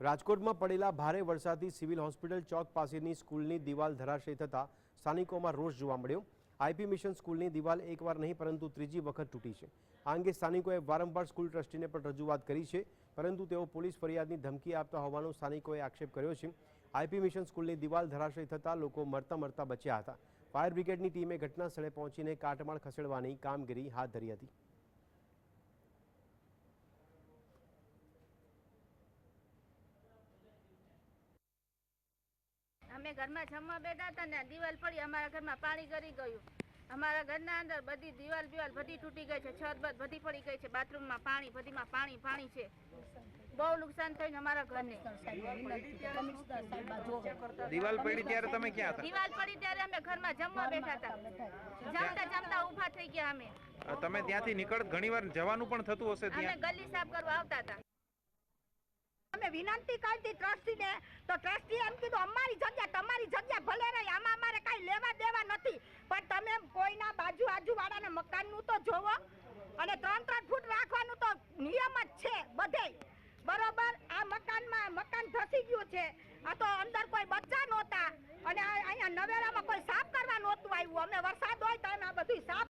રાજકોટમાં પડેલા ભારે વરસાદથી સિવિલ હોસ્પિટલ ચોક પાસેની સ્કૂલની દિવાલ ધરાશયી થતાં સ્થાનિકોમાં રોષ જોવા મળ્યો. આઈપી મિશન સ્કૂલની દિવાલ એકવાર નહીં, પરંતુ ત્રીજી વખત તૂટી છે. આ અંગે સ્થાનિકોએ વારંવાર સ્કૂલ ટ્રસ્ટીને પણ રજૂઆત કરી છે, પરંતુ તેઓ પોલીસ ફરિયાદની ધમકી આપતા હોવાનો સ્થાનિકોએ આક્ષેપ કર્યો છે. આઈપી મિશન સ્કૂલની દિવાલ ધરાશયી થતાં લોકો મરતા મરતા બચ્યા હતા. ફાયર બ્રિગેડની ટીમે ઘટના સ્થળે પહોંચીને કાટમાળ ખસેડવાની કામગીરી હાથ ધરી હતી. અમે ઘરમાં જમવા બેઠા હતા ને દિવાલ પડી અમારા ઘરમાં પાણી ગરી ગયું. અમારા ઘરના અંદર બધી દિવાલ દિવાલ બધી તૂટી ગઈ છે છત બધ બધી પડી ગઈ છે બાથરૂમમાં પાણી બધીમાં પાણી પાણી છે. બહુ નુકસાન થયું અમારા ઘરને. દિવાલ પડી ત્યારે તમે ક્યાં હતા? દિવાલ પડી ત્યારે અમે ઘરમાં જમવા બેઠા હતા. જમતા જમતા ઊભા થઈ ગયા અમે. તમે ત્યાંથી નીકળ ઘણીવાર જવાનું પણ થતું હશે અમે ત્યાં? ગલી સાફ કરવા આવતા હતા. અમે વિનંતી કરતી ટ્રસ્ટીને. તો ટ્રસ્ટી એમ કીધું અમારી તો જોવો. અને ત્રણ ત્રણ ફૂટ રાખવાનું તો નિયમ જ છે બધે. બરોબર? આ મકાનમાં, મકાન ધસી ગયું છે. આ તો અંદર કોઈ બચ્ચા નહોતા. અને અહીંયા નવેરામાં કોઈ સાફ કરવા નહોતું આવ્યું. અમે વરસાદ